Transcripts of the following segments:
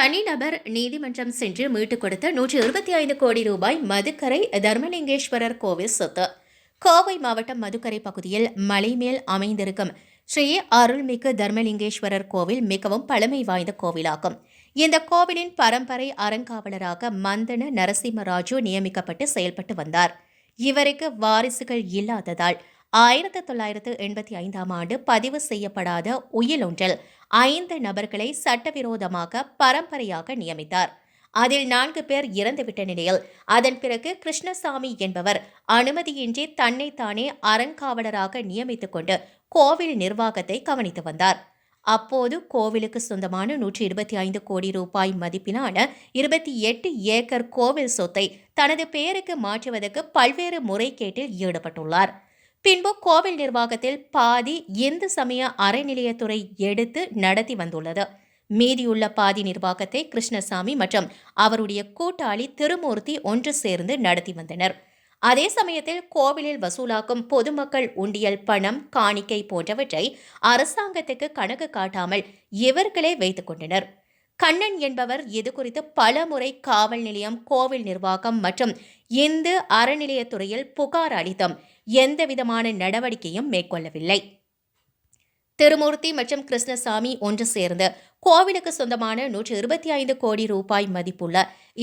தனிநபர் நீதிமன்றம் சென்று மீட்டுக் கொடுத்த நூற்றி இருபத்தி ஐந்து கோடி ரூபாய் மதுக்கரை தர்மலிங்கேஸ்வரர் கோவில் சொத்து. கோவை மாவட்டம் மதுக்கரை பகுதியில் மலை மேல் அமைந்திருக்கும் ஸ்ரீ அருள்மிகு தர்மலிங்கேஸ்வரர் கோவில் மிகவும் பழமை வாய்ந்த கோவிலாகும். இந்த கோவிலின் பரம்பரை அறங்காவலராக மந்தன நரசிம்மராஜு நியமிக்கப்பட்டு செயல்பட்டு வந்தார். இவருக்கு வாரிசுகள் இல்லாததால் ஆயிரத்து தொள்ளாயிரத்து எண்பத்தி ஐந்தாம் ஆண்டு பதிவு செய்யப்படாத உயில் ஒன்றில் ஐந்து நபர்களை சட்டவிரோதமாக பரம்பரையாக நியமித்தார். அதில் நான்கு பேர் இறந்துவிட்ட நிலையில் அதன் பிறகு கிருஷ்ணசாமி என்பவர் அனுமதியின்றி தன்னைத்தானே அறங்காவலராக நியமித்துக் கொண்டு கோவில் நிர்வாகத்தை கவனித்து வந்தார். அப்போது கோவிலுக்கு சொந்தமான நூற்றி இருபத்தி ஐந்து கோடி ரூபாய் மதிப்பிலான இருபத்தி எட்டு ஏக்கர் கோவில் சொத்தை தனது பெயருக்கு மாற்றுவதற்கு பல்வேறு முறைகேட்டில் ஈடுபட்டுள்ளார். பின்பு கோவில் நிர்வாகத்தில் பாதி இந்து சமய அறநிலையத்துறை எடுத்து நடத்தி வந்துள்ளது. மீதியுள்ள பாதி நிர்வாகத்தை கிருஷ்ணசாமி மற்றும் அவருடைய கூட்டாளி திருமூர்த்தி ஒன்று சேர்ந்து நடத்தி வந்தனர். அதே சமயத்தில் கோவிலில் வசூலாக்கும் பொதுமக்கள் உண்டியல் பணம் காணிக்கை போன்றவற்றை அரசாங்கத்துக்கு கணக்கு காட்டாமல் இவர்களே வைத்துக் கொண்டனர். கண்ணன் என்பவர் இது குறித்து பலமுறை காவல் நிலையம் கோவில் நிர்வாகம் மற்றும் இந்து அறநிலையத்துறையில் புகார் அளித்தும் எந்தவிதமான நடவடிக்கையும் மேற்கொள்ளவில்லை. திருமூர்த்தி மற்றும் கிருஷ்ணசாமி ஒன்று சேர்ந்து கோவிலுக்கு சொந்தமான நூற்று இருபத்தி ஐந்து கோடி ரூபாய் மதிப்புள்ள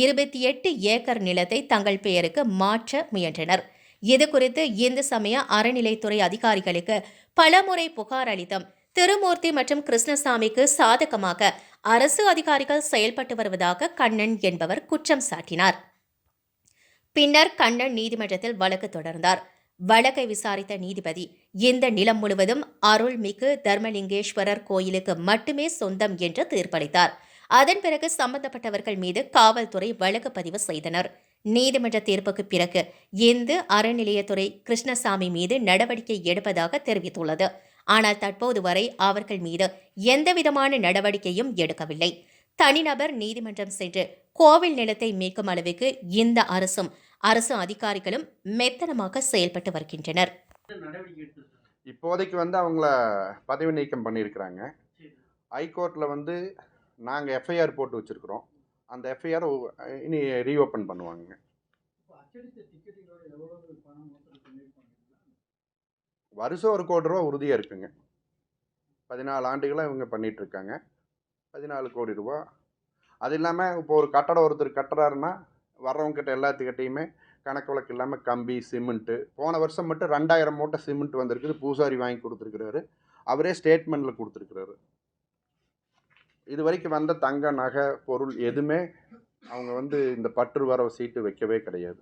இருபத்தி எட்டு ஏக்கர் நிலத்தை தங்கள் பெயருக்கு மாற்ற முயன்றனர். இது குறித்து இந்து சமய அறநிலைத்துறை அதிகாரிகளுக்கு பலமுறை புகார் அளித்தும் திருமூர்த்தி மற்றும் கிருஷ்ணசாமிக்கு சாதகமாக அரசு அதிகாரிகள் செயல்பட்டு வருவதாக கண்ணன் என்பவர் குற்றம் சாட்டினார். பின்னர் கண்ணன் நீதிமன்றத்தில் வழக்கு தொடர்ந்தார். வழக்கை விசாரித்த நீதிபதி இந்த நிலம் முழுவதும் அருள்மிகு தர்மலிங்கேஸ்வரர் கோயிலுக்கு மட்டுமே சொந்தம் என்று தீர்ப்பளித்தார். அதன் பிறகு சம்பந்தப்பட்டவர்கள் மீது காவல்துறை வழக்கு பதிவு செய்தனர். நீதிமன்ற தீர்ப்புக்கு பிறகு இந்து அறநிலையத்துறை கிருஷ்ணசாமி மீது நடவடிக்கை எடுப்பதாக தெரிவித்துள்ளது. ஆனால் தற்போது வரை அவர்கள் மீது எந்தவிதமான நடவடிக்கையும் எடுக்கவில்லை. தனிநபர் நீதிமன்றம் சென்று கோவில் நிலத்தை மீட்கும் அளவுக்கு இந்த அரசும் அரசு அதிகாரிகளும் மெத்தனமாக செயல்பட்டு வருகின்றனர். இப்போதைக்கு வந்து அவங்கள பதவி நீக்கம் பண்ணியிருக்கிறாங்க. ஹைகோர்ட்டில் வந்து நாங்கள் எஃப்ஐஆர் போட்டு வச்சுருக்குறோம். அந்த எஃப்ஐஆர் இனி ரீஓப்பன் பண்ணுவாங்க. வருஷம் ஒரு கோடி ரூபா உறுதியாக இருக்குங்க. பதினாலு ஆண்டுகளாக இவங்க பண்ணிகிட்ருக்காங்க இருக்காங்க பதினாலு கோடி ரூபா. அது இல்லாமல் இப்போ ஒரு கட்டடம் ஒருத்தர் கட்டுறாருன்னா வர்றவங்ககிட்ட எல்லாத்துக்கிட்டையுமே கணக்கு வழக்கு இல்லாமல் கம்பி சிமெண்ட்டு. போன வருஷம் மட்டும் ரெண்டாயிரம் மூட்டை சிமெண்ட் வந்திருக்குது. பூசாரி வாங்கி கொடுத்துருக்குறாரு. அவரே ஸ்டேட்மெண்ட்டில் கொடுத்துருக்குறாரு. இது வரைக்கும் வந்த தங்க நகை பொருள் எதுவுமே அவங்க வந்து இந்த பற்று வரவு சீட்டு வைக்கவே கிடையாது.